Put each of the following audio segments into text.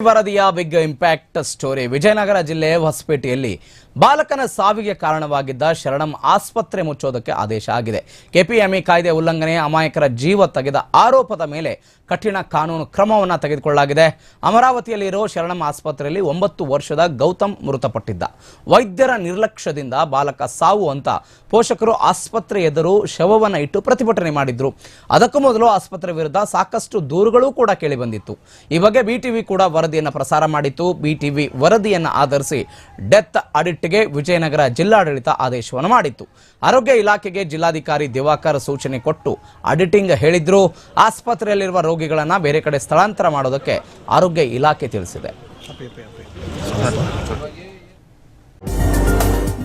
ವರದಿಯ big impact story Vijayanagara ಜಿಲ್ಲೆ ಹೊಸಪೇಟೆಯಲ್ಲಿ ಬಾಲಕನ ಸಾವಿಗೆ ಕಾರಣವಾಗಿದ್ದ ಶರಣಂ ಆಸ್ಪತ್ರೆ ಮುಚ್ಚೋದಕ್ಕೆ ಆದೇಶ ಆಗಿದೆ. ಕೆಪಿಎಂಇ ಕಾಯ್ದೆ ಉಲ್ಲಂಘನೆ, ಅಮಾಯಕರ ಜೀವ ತೆಗೆದ ಆರೋಪದ ಮೇಲೆ ಕಠಿಣ ಕಾನೂನು ಕ್ರಮವನ್ನು ತೆಗೆದುಕೊಳ್ಳಲಾಗಿದೆ. ಅಮರಾವತಿಯಲ್ಲಿರೋ ಶರಣಂ ಆಸ್ಪತ್ರೆಯಲ್ಲಿ ಒಂಬತ್ತು ವರ್ಷದ ಗೌತಮ್ ಮೃತಪಟ್ಟಿದ್ದ. ವೈದ್ಯರ ನಿರ್ಲಕ್ಷ್ಯದಿಂದ ಬಾಲಕ ಸಾವು ಅಂತ ಪೋಷಕರು ಆಸ್ಪತ್ರೆ ಎದುರು ಶವವನ್ನು ಇಟ್ಟು ಪ್ರತಿಭಟನೆ ಮಾಡಿದ್ರು. ಅದಕ್ಕೂ ಮೊದಲು ಆಸ್ಪತ್ರೆ ವಿರುದ್ಧ ಸಾಕಷ್ಟು ದೂರುಗಳು ಕೂಡ ಕೇಳಿಬಂದಿತ್ತು. ಈ ಬಗ್ಗೆ ಬಿಟಿವಿ ಕೂಡ ವರದಿಯನ್ನು ಪ್ರಸಾರ ಮಾಡಿತ್ತು. ಬಿಟಿವಿ ವರದಿಯನ್ನು ಆಧರಿಸಿ ಡೆತ್ ಆಡಿಟ್ಗೆ ವಿಜಯನಗರ ಜಿಲ್ಲಾಡಳಿತ ಆದೇಶವನ್ನು ಮಾಡಿತ್ತು. ಆರೋಗ್ಯ ಇಲಾಖೆಗೆ ಜಿಲ್ಲಾಧಿಕಾರಿ ದಿವಾಕರ್ ಸೂಚನೆ ಕೊಟ್ಟು ಆಡಿಟಿಂಗ್ ಹೇಳಿದ್ರು. ಆಸ್ಪತ್ರೆಯಲ್ಲಿರುವ ರೋಗಿಗಳನ್ನ ಬೇರೆ ಕಡೆ ಸ್ಥಳಾಂತರ ಮಾಡೋದಕ್ಕೆ ಆರೋಗ್ಯ ಇಲಾಖೆ ತಿಳಿಸಿದೆ.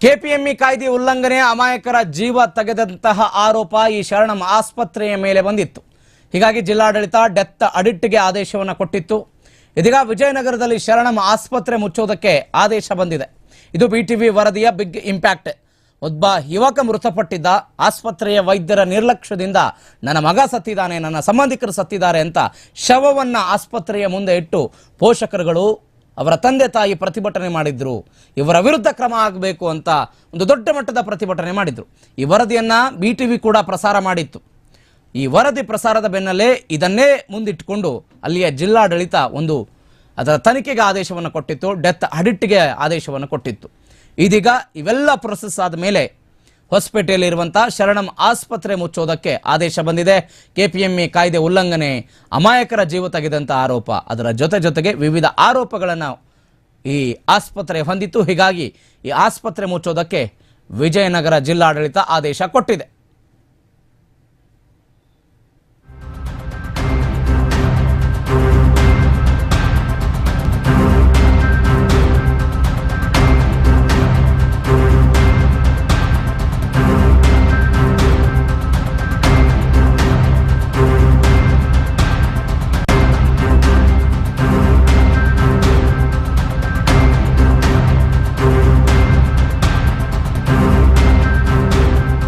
KPME ಕಾಯ್ದೆ ಉಲ್ಲಂಘನೆ, ಅಮಾಯಕರ ಜೀವ ತೆಗೆದಂತಹ ಆರೋಪ ಈ ಶರಣಂ ಆಸ್ಪತ್ರೆಯ ಮೇಲೆ ಬಂದಿತ್ತು. ಹೀಗಾಗಿ ಜಿಲ್ಲಾಡಳಿತ ಡೆತ್ ಅಡಿಟ್ಗೆ ಆದೇಶವನ್ನು ಕೊಟ್ಟಿತ್ತು. ಇದೀಗ ವಿಜಯನಗರದಲ್ಲಿ ಶರಣಂ ಆಸ್ಪತ್ರೆ ಮುಚ್ಚೋದಕ್ಕೆ ಆದೇಶ ಬಂದಿದೆ. ಇದು ಬಿಟಿವಿ ವರದಿಯ ಬಿಗ್ ಇಂಪ್ಯಾಕ್ಟ್. ಒಬ್ಬ ಯುವಕ ಮೃತಪಟ್ಟಿದ್ದ, ಆಸ್ಪತ್ರೆಯ ವೈದ್ಯರ ನಿರ್ಲಕ್ಷ್ಯದಿಂದ ನನ್ನ ಮಗ ಸತ್ತಿದ್ದಾನೆ, ನನ್ನ ಸಂಬಂಧಿಕರು ಸತ್ತಿದ್ದಾರೆ ಅಂತ ಶವವನ್ನ ಆಸ್ಪತ್ರೆಯ ಮುಂದೆ ಇಟ್ಟು ಪೋಷಕರುಗಳು ಅವರ ತಂದೆ ತಾಯಿ ಪ್ರತಿಭಟನೆ ಮಾಡಿದ್ರು. ಇವರ ವಿರುದ್ಧ ಕ್ರಮ ಆಗಬೇಕು ಅಂತ ಒಂದು ದೊಡ್ಡ ಮಟ್ಟದ ಪ್ರತಿಭಟನೆ ಮಾಡಿದ್ರು. ಈ ವರದಿಯನ್ನು ಬಿ ಟಿ ವಿ ಕೂಡ ಪ್ರಸಾರ ಮಾಡಿತ್ತು. ಈ ವರದಿ ಪ್ರಸಾರದ ಬೆನ್ನಲ್ಲೇ ಇದನ್ನೇ ಮುಂದಿಟ್ಟುಕೊಂಡು ಅಲ್ಲಿಯ ಜಿಲ್ಲಾಡಳಿತ ಒಂದು ಅದರ ತನಿಖೆಗೆ ಆದೇಶವನ್ನು ಕೊಟ್ಟಿತ್ತು, ಡೆತ್ ಅಡಿಟ್ಗೆ ಆದೇಶವನ್ನು ಕೊಟ್ಟಿತ್ತು. ಇದೀಗ ಇವೆಲ್ಲ ಪ್ರೊಸೆಸ್ ಆದ ಮೇಲೆ ಹೊಸಪೇಟೆಯಲ್ಲಿರುವಂತಹ ಶರಣಂ ಆಸ್ಪತ್ರೆ ಮುಚ್ಚೋದಕ್ಕೆ ಆದೇಶ ಬಂದಿದೆ. ಕೆಪಿಎಂಇ ಕಾಯ್ದೆ ಉಲ್ಲಂಘನೆ, ಅಮಾಯಕರ ಜೀವ ತೆಗೆದಂತ ಆರೋಪ. ಅದರ ಜೊತೆ ಜೊತೆಗೆ ವಿವಿಧ ಆರೋಪಗಳನ್ನು ಈ ಆಸ್ಪತ್ರೆ ಹೊಂದಿತ್ತು. ಹೀಗಾಗಿ ಈ ಆಸ್ಪತ್ರೆ ಮುಚ್ಚೋದಕ್ಕೆ ವಿಜಯನಗರ ಜಿಲ್ಲಾಡಳಿತ ಆದೇಶ ಕೊಟ್ಟಿದೆ.